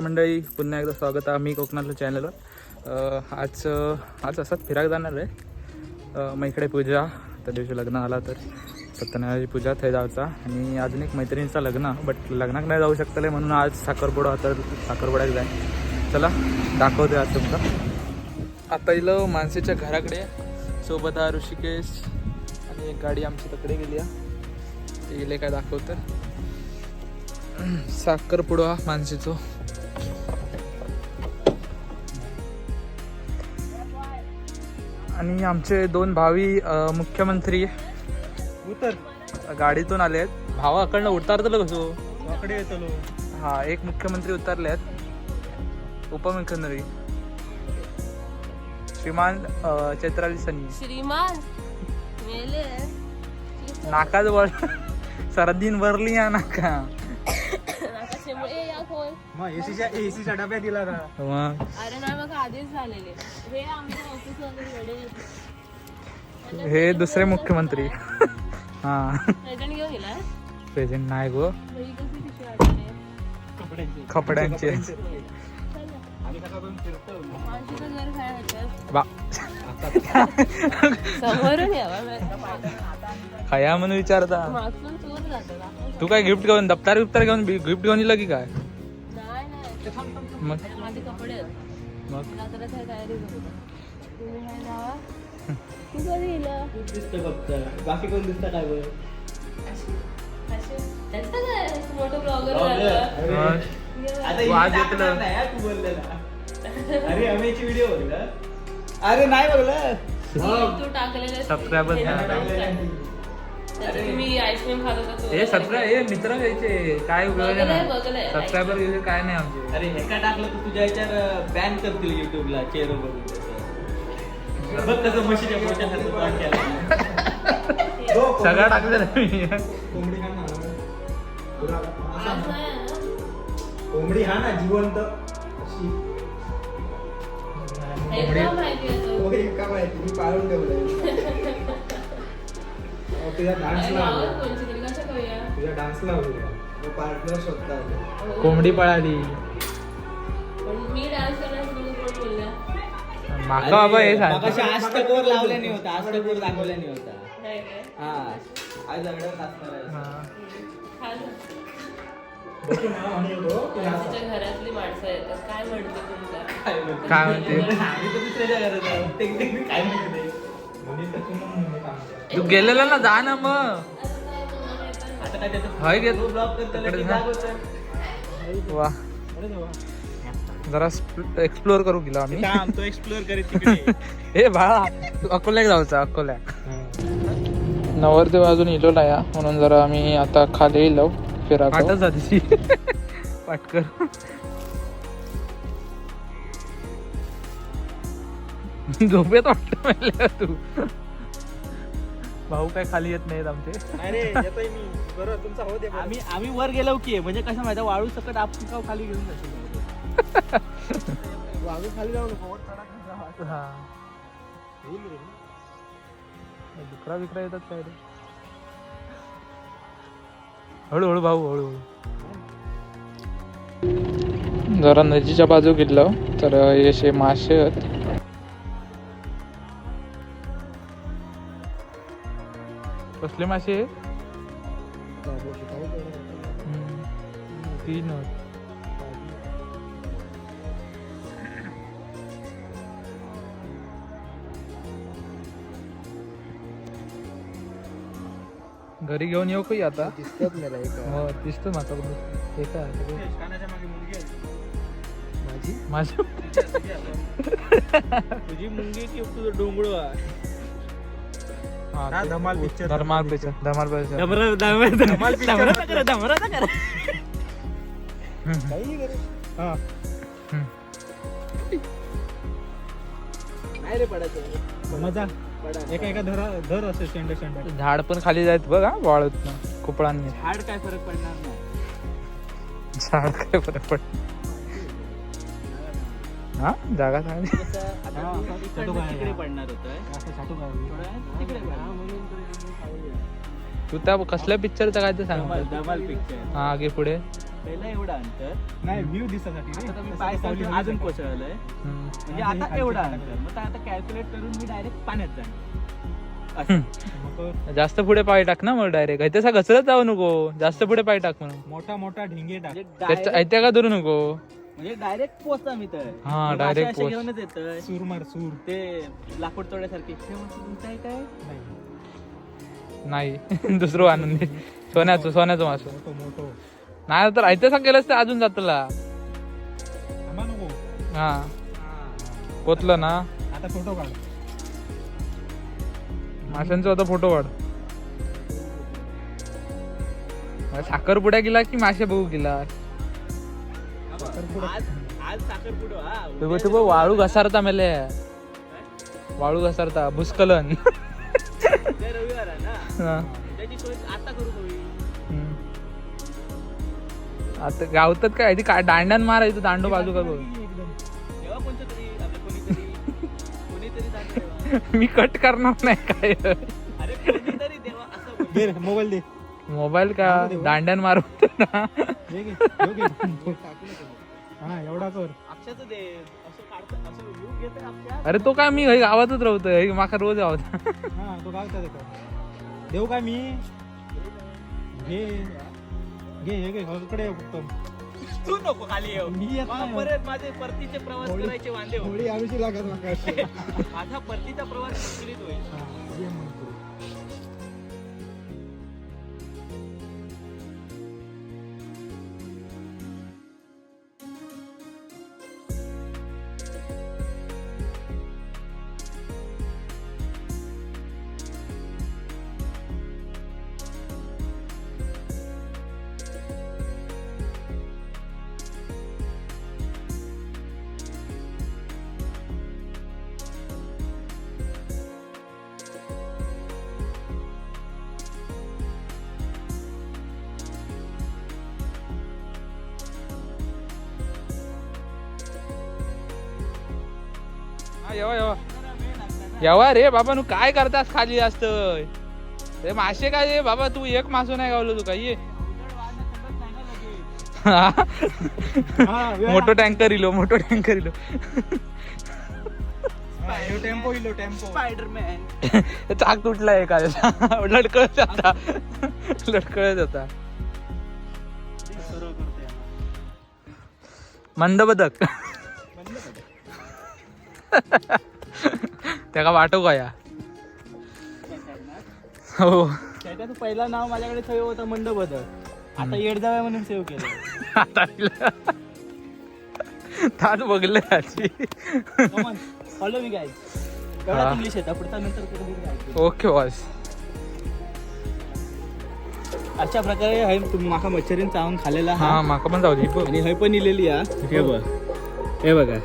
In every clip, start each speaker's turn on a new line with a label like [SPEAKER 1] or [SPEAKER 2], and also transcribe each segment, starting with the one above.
[SPEAKER 1] मंडळी पुन्हा एकदा स्वागत आहे मी कोकणातल्या चॅनलवर आज आज असं फिरायला जाणार आहे. मग इकडे पूजा त्या दिवशी लग्न आला तर सत्यनारायणाची पूजा थंय जायचा आणि अजून एक मैत्रिणीचं लग्न बट लग्नाक नाही जाऊ शकतले म्हणून आज साखरपुडा तर साखरपुड्याक जाय. चला दाखवते आज तुमका आता इलं माणसेच्या घराकडे. सोबत हा ऋषिकेश. आणि एक गाडी आमची तकडे गेली आहे. ते इले काय दाखवतं. साखरपुडा माणसेचो आणि आमचे दोन भावी मुख्यमंत्री
[SPEAKER 2] उतर.
[SPEAKER 1] गाडीतून आले आहेत. भावाकडनं उतारतलं कसो?
[SPEAKER 2] वाकडे येतलो
[SPEAKER 1] हा एक मुख्यमंत्री उतरले आहेत. उपमुख्यमंत्री. श्रीमान चैत्राली सनी.
[SPEAKER 3] श्रीमान? मेले.
[SPEAKER 1] नाकाजवळ. सर्दीन भरली या नाका.
[SPEAKER 2] मग एसीच्या एसीच्या डब्या दिला का
[SPEAKER 1] मग?
[SPEAKER 3] अरे नाही मग आधीच झालेले. हे आमच्या ऑफिस वेळे
[SPEAKER 1] हे दुसरे मुख्यमंत्री. हा.
[SPEAKER 3] प्रेझेंट घेऊन गेला
[SPEAKER 1] प्रेझेंट नाही गो.
[SPEAKER 3] ही कशी पिशवी वाटते?
[SPEAKER 2] कपड्यांची.
[SPEAKER 1] कपड्यांचे.
[SPEAKER 2] आम्ही सकाळपासून फिरतो
[SPEAKER 3] मावशीचं घर काय होतं?
[SPEAKER 1] बा.
[SPEAKER 3] समोरून यावा
[SPEAKER 1] खया म्हणून विचारता.
[SPEAKER 3] चोर जातो.
[SPEAKER 1] तू काय गिफ्ट घेऊन दप्तर बिप्तर घेऊन गिफ्ट घेऊन येलं की काय? मग?
[SPEAKER 3] माझे कपडे आहेत.
[SPEAKER 1] मग?
[SPEAKER 3] तयारी करू तुम्ही काय जावा तू कधी येलं
[SPEAKER 2] दिसतं फक्त. बाकी कोण दिसतं काय
[SPEAKER 3] मोठं ब्लॉगर
[SPEAKER 1] येतलं.
[SPEAKER 2] हा तू बोललेला अरे अमेची व्हिडिओ बघलं अरे नाही बघलं
[SPEAKER 3] तू टाकलेलं त्याच्यात तुम्ही आईस्क्रीम खात होता तो.
[SPEAKER 1] हे सबस्क्राईब हे मित्र घ्यायचे काय उपयोग नाही
[SPEAKER 3] बघलंय.
[SPEAKER 1] सबस्क्रायबर घ्यायचे काय नाही आमचे.
[SPEAKER 2] अरे हे का टाकलं तर तुझ्या याच्यावर बॅन करतील युट्यूबला चेहरा बघून त्याचं. बघ कसं म्हशीच्या पोटासारखं तोंड केलं.
[SPEAKER 1] सगळं टाकलं ना मी.
[SPEAKER 2] कोंबडी खा ना
[SPEAKER 3] असं. आहे ना?
[SPEAKER 2] कोंबडी हा ना जिवंत. अशी.
[SPEAKER 3] एकदम माहिती आहे
[SPEAKER 2] का माहिती मी पाळून ठेवलंय. तुझ्या डान्स
[SPEAKER 3] अरे गावात
[SPEAKER 2] लावला
[SPEAKER 3] कोणची तरी कसं करूया?
[SPEAKER 2] तुझ्या डान्स लावला पार्टनर शोधता.
[SPEAKER 3] हो.
[SPEAKER 1] कोंबडी पळाली माका बाबा हे सांग
[SPEAKER 2] होता अष्टकोर दाखवल्याने होता
[SPEAKER 3] नाही काय?
[SPEAKER 2] हा आज दगडावर नाचणार आहे.
[SPEAKER 1] हा.
[SPEAKER 2] की नाचा.
[SPEAKER 3] आमच्या घरातली माणसं येतात काय म्हणते तुमचा
[SPEAKER 2] काय म्हणते?
[SPEAKER 1] काय म्हणते?
[SPEAKER 2] आम्ही तर दुसऱ्याच्या घरात काय म्हणते ते?
[SPEAKER 1] गेलेला ना जा ना मग
[SPEAKER 2] आता काय त्याचं
[SPEAKER 1] हाय. वा
[SPEAKER 2] अरे देवा.
[SPEAKER 1] जरा एक्सप्लोर करू गेलो आम्ही
[SPEAKER 2] तो एक्सप्लोर करीत तिकडे
[SPEAKER 1] हे बाळा तू अकोल्याक जाऊचा अकोल्याक नवरदेव अजून इलो नाही हा. म्हणून जरा आम्ही आता खाली येलो फिरा पाटकर झोपेत वाटत तू भाऊ काय खाली येत नाहीत आमचे.
[SPEAKER 2] अरे येतोय मी. बरोबर तुमचा हो दे आम्ही आम्ही वर गेलो की म्हणजे कसं माहिती वाळू सकट आपण काव खाली घेऊन जातो वाळू खाली जाऊ नको.
[SPEAKER 1] हा. डुकरा बिकरा येतात काय रे? हळूहळू भाऊ हळूहळू. जरा नदीच्या बाजू गेलो तर हे असे मासे आहेत. कसले मासे तीन. घरी घेऊन येऊ काही आता?
[SPEAKER 2] दिसतात मला एक.
[SPEAKER 1] हो दिसतो
[SPEAKER 2] मागे आहे. माझी?
[SPEAKER 1] माझं?
[SPEAKER 2] तुझी मुलगी की तुझं डोंगळ
[SPEAKER 1] हा,
[SPEAKER 2] धमाल picture,
[SPEAKER 1] धमाल पिक्चर धमाल पिक्चर
[SPEAKER 2] धमाल. काही करे रे पडायचं. मजा. एका एका धरा धर असे शेंड शेंड.
[SPEAKER 1] झाड पण खाली जायत बघ हा वाळत ना कुपळांनी.
[SPEAKER 2] हाड काय फरक पडणार नाही.
[SPEAKER 1] झाड काय फरक पड हा? जागा चांगली
[SPEAKER 2] तिकडे पडणार
[SPEAKER 1] तू त्या कसल्या पिक्चरचा काय ते सांग.
[SPEAKER 2] धमाल पिक्चर
[SPEAKER 1] हा आगे पुढे.
[SPEAKER 2] पहिला एवढा अंतर
[SPEAKER 4] नाही व्ह्यू दिसासाठी
[SPEAKER 2] आता मी पाय सावली अजून कोसळलोय. म्हणजे आता एवढा अंतर. मग आता कॅल्क्युलेट करून मी डायरेक्ट पाण्यात जाणार. असं.
[SPEAKER 1] जास्त पुढे पाय टाक ना मग डायरेक्ट असा घसरत जाऊ नको. जास्त पुढे पाय टाक म्हणून.
[SPEAKER 4] मोठा मोठा ढिंगे टाक.
[SPEAKER 2] म्हणजे
[SPEAKER 1] इथे का धरू नको?
[SPEAKER 2] म्हणजे डायरेक्ट पोचता मी तर
[SPEAKER 1] हा,
[SPEAKER 2] असे
[SPEAKER 1] पोच.
[SPEAKER 2] घेऊनच येतोय
[SPEAKER 4] सूर मार सूर.
[SPEAKER 2] ते लाकूड तोड्यासारखे. आहे काय?
[SPEAKER 4] नाही.
[SPEAKER 1] दुसरं आणून दे सोन्याचं सोन्याचं मासं
[SPEAKER 4] मोठो मोठो
[SPEAKER 1] नाही तर इथे सांग केलंस ते अजून जातला. हा. पोचलं ना.
[SPEAKER 4] आता फोटो काढ.
[SPEAKER 1] माशांचा होता फोटो काढ. साखरपुड्या गेला की मासे बघू गेला?
[SPEAKER 2] साखरपुडो. हा.
[SPEAKER 1] तू वाळू घसारता मेले. वाळू घसारता भुस्खलन.
[SPEAKER 2] उद्या रविवार
[SPEAKER 1] हा.
[SPEAKER 2] आता करू हवी
[SPEAKER 1] हम्म. आता गावतात काय ती काय दांड्यान मारायचं दांडो बाजू का बघ.
[SPEAKER 2] तेव्हा कोणतं तरी आपलं कोणीतरी कोणीतरी जातं तेव्हा.
[SPEAKER 1] मी कट करणार नाही काय.
[SPEAKER 2] अरे कोणीतरी तेव्हा असं बोल.
[SPEAKER 4] दे रे, मोबाईल दे.
[SPEAKER 1] मोबाईल का? दांड्यान मारू ना.
[SPEAKER 4] हा एवढा कर.
[SPEAKER 2] अक्षाचं दे असं काढतं असं व्ह्यू घेतोय अक्षात
[SPEAKER 1] अरे तो काय मी हे गावातच राहतोय माका रोज गावात
[SPEAKER 4] हा तो काय कर देऊ काय मी? घे. घे हे घे कडे फक्त.
[SPEAKER 2] तू नको खाली येऊ.
[SPEAKER 4] मी येत
[SPEAKER 2] मला
[SPEAKER 4] नाही.
[SPEAKER 2] परत माझे परतीचे प्रवास
[SPEAKER 4] होळी-
[SPEAKER 2] करायचे वांदे हो
[SPEAKER 4] थोडी आरुषी लागत
[SPEAKER 2] माझा परतीचा प्रवास होईल.
[SPEAKER 4] हा, ये मग तू.
[SPEAKER 1] येवा येवा. येवा रे बाबा तू काय करतास खाली जास्त? रे मासे काय रे बाबा तू एक मासो नाही गावलो तू काय ये
[SPEAKER 4] हा,
[SPEAKER 1] मोठो टँकर इलो मोठो टँकर इलो.
[SPEAKER 4] हा, टेम्पो इलो टेम्पो.
[SPEAKER 2] स्पायडरमॅन
[SPEAKER 1] चाक तुटलाय का लडकळत आता. लडकळत आता.
[SPEAKER 2] सुरू
[SPEAKER 1] त्याला वाटो का या? हो.
[SPEAKER 2] त्याचं पहिला नाव माझ्याकडे सेव होतं बदल आता येड जाव्या म्हणून सेव्ह केलं.
[SPEAKER 1] आता ताट बघले याची
[SPEAKER 2] फॉलो मी. एवढा इंग्लिश येतं पुढचा नंतर.
[SPEAKER 1] ओके बॉस
[SPEAKER 2] अशा प्रकारे हय माका मच्छरीन चावून खाल्लेला
[SPEAKER 1] हा. माका पण जाऊ दे.
[SPEAKER 2] आणि हय पण इलेली हा. हे बघ. हे बघा.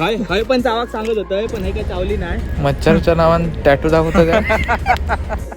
[SPEAKER 2] हय हय पण चावाक सांगत होतं पण हे काय चावली नाही.
[SPEAKER 1] मच्छरच्या नावान टॅटू दाखवतो का?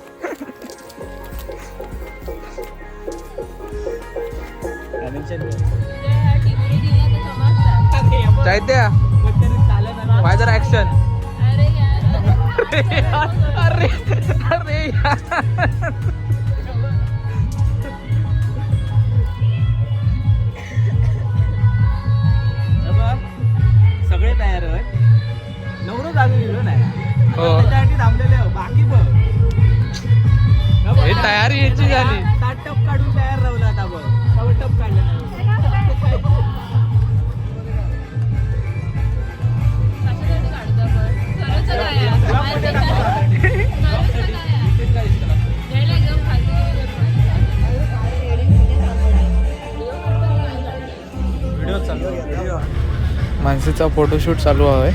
[SPEAKER 1] मानसीचा फोटोशूट चालू आहे.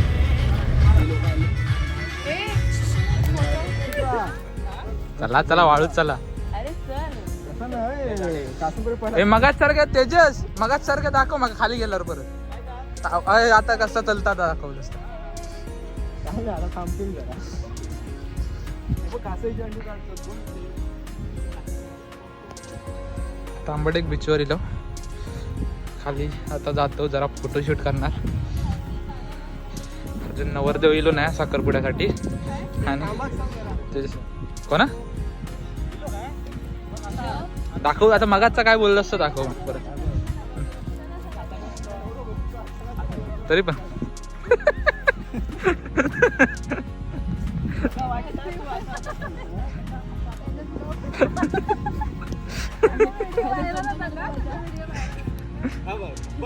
[SPEAKER 1] चला चला वाळूच चला.
[SPEAKER 3] अरे सर.
[SPEAKER 1] हे मगाच सारखं तेजस मगाच सारखं दाखव मग खाली गेल्यावर परत. आता कसं चलता दाखवलं
[SPEAKER 2] काय झालं थांबतील जरा हे बघ, कासईची अंडी काढतात कोण ते?
[SPEAKER 1] तांबडेक बीचवर इलो खाली आता जातो जरा फोटोशूट करणार. अजून नवरदेव इलो नाही साखरपुड्यासाठी. आणि कोणा? दाखव आता मगाचा काय बोललं असतं दाखव परत. तरी पण.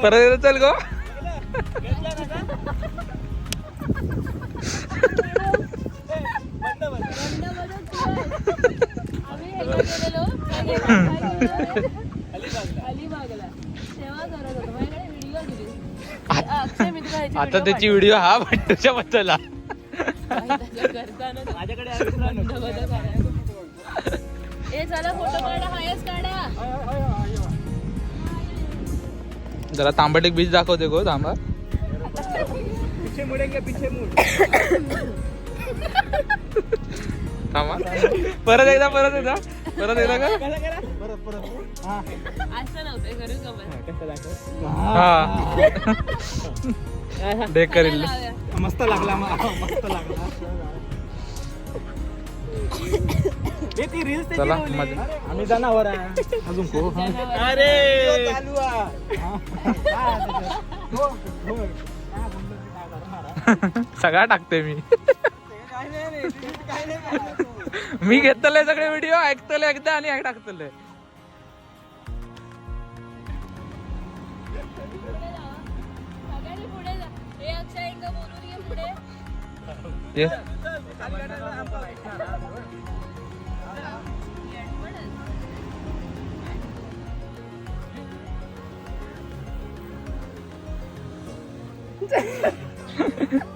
[SPEAKER 1] परत चल गो
[SPEAKER 2] घेतला ना का? ए, बंद बंद.
[SPEAKER 3] आम्ही ह्याला गेलेलो काय गेलो? काय गेलो?
[SPEAKER 2] अलिबागला.
[SPEAKER 3] अलिबागला तेव्हा करत होतो माझ्याकडे व्हिडिओ दिली अक्षय मित्र ह्याची
[SPEAKER 1] आता
[SPEAKER 3] video
[SPEAKER 1] त्याची व्हिडिओ हा बंटूच्या बद्दल
[SPEAKER 3] पाठवली. त्याच्या घरच्यांना
[SPEAKER 2] माझ्याकडे आहे मित्रांनो.
[SPEAKER 3] बंद बंद करायला. ए चला फोटो काढा हायच काढा.
[SPEAKER 1] जरा तांबट बीच दाखवते गो तांबा
[SPEAKER 2] पिछे मुडेंगे पिछे मुड
[SPEAKER 1] थांबा. परत एकदा परत एकदा. परत एकदा का?
[SPEAKER 4] परत परत. हा.
[SPEAKER 3] असं नव्हतं करू का बरं?
[SPEAKER 2] कसं दाखव.
[SPEAKER 1] हा. डेक करील.
[SPEAKER 4] मस्त लागला मा- मस्त लागला.
[SPEAKER 2] हे
[SPEAKER 1] चला
[SPEAKER 4] आम्ही जनावर आहे. अजून को?
[SPEAKER 2] अरे! चालू आहे.
[SPEAKER 1] सगळा टाकते मी.
[SPEAKER 2] काय नाही.
[SPEAKER 1] मी घेतले सगळे व्हिडिओ ऐकतले एकदा आणि टाकतले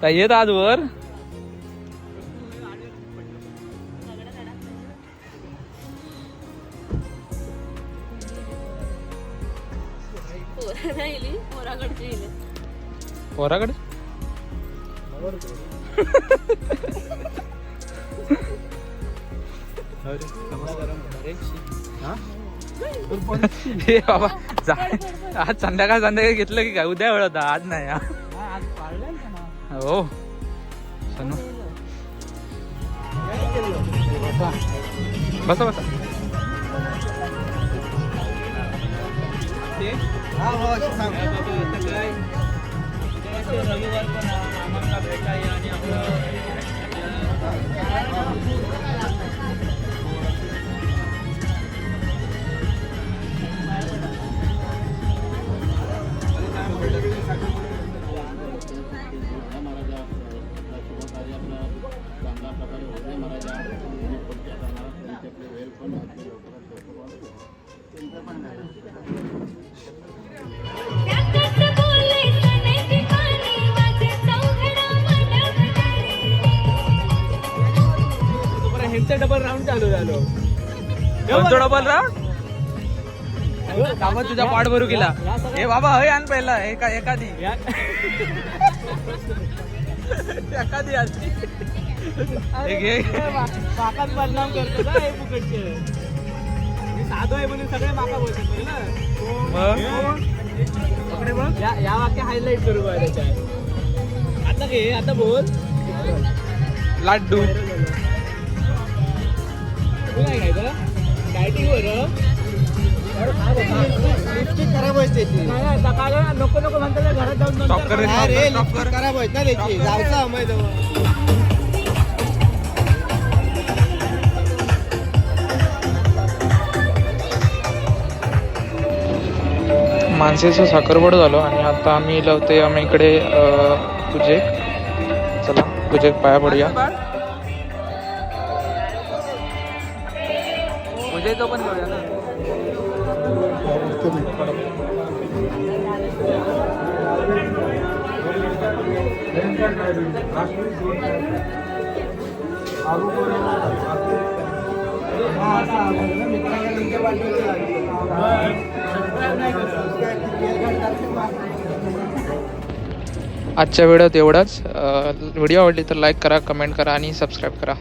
[SPEAKER 1] येत आज वर
[SPEAKER 3] पोरं नाही इली, पोराकडची इली.
[SPEAKER 1] पोराकडे? हे बाबा जा. आज संध्याकाळ संध्याकाळी घेतलं की काय? उद्या वेळ होता आज नाही हा. हो. सनू. बसा बसा.
[SPEAKER 4] हा हो
[SPEAKER 2] काय? रविवार पण आम्हाला भेटाय आणि आपलं
[SPEAKER 1] कोणतो डबल राऊंड बाबा तुझा पाठ भरू केला हे बाबा हय आण पहिला एका एखादी एखादी हे
[SPEAKER 2] माकाच बदनाम करतो हे फुकटचे. साधो आहे म्हणून सगळे माका बोलतात ना. या या वाक्य हायलाईट करू आता घे आता बोल.
[SPEAKER 1] लाड्डू.
[SPEAKER 2] तू काय वर
[SPEAKER 4] खराब आहे त्याची
[SPEAKER 2] नको नको म्हणतात घरात जाऊन
[SPEAKER 1] Stop कर रे. Stop कर.
[SPEAKER 4] खराब आहेत ना त्याची जायचा
[SPEAKER 1] माणसेचं साखरवड झालो आणि आता आम्ही लावते आम्ही इकडे पूजेक चला पूजेत पाया पडूया आजच्या व्हिडिओत एवढंच. व्हिडिओ आवडली तर लाईक करा कमेंट करा आणि सबस्क्राईब करा.